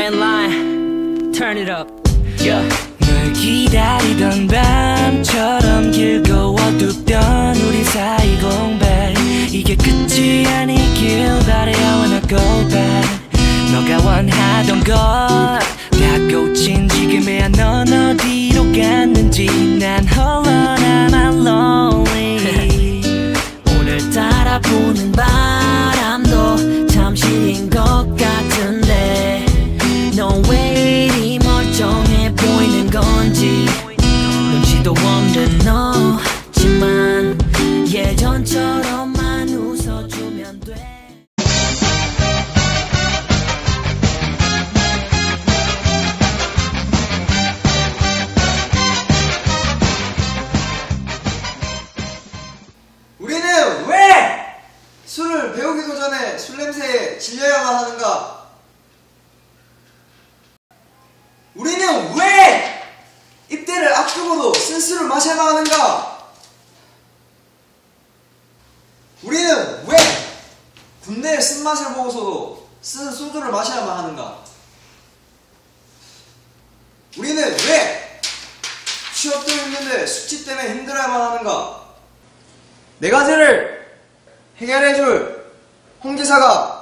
Trend line, turn it up. Yeah. 널 기다리던 밤처럼 길고 어둡던 우리 사이 공백. 이게 끝이 아니길 바래 I wanna go back. 너가 원하던 것다 꽂힌 지금에야 넌 어디로 갔는지. 난 홀로 남아 lonely 오늘따라 부는 바 배우기도 전에 술 냄새에 질려야만 하는가? 우리는 왜 입대를 앞두고도 쓴술을 마셔야만 하는가? 우리는 왜 군대의 쓴맛을 보고서도 쓴 소주를 마셔야만 하는가? 우리는 왜 취업도 힘든데 숙취 때문에 힘들어야만 하는가? 네 가지를 해결해줄 홍지사가 떴다!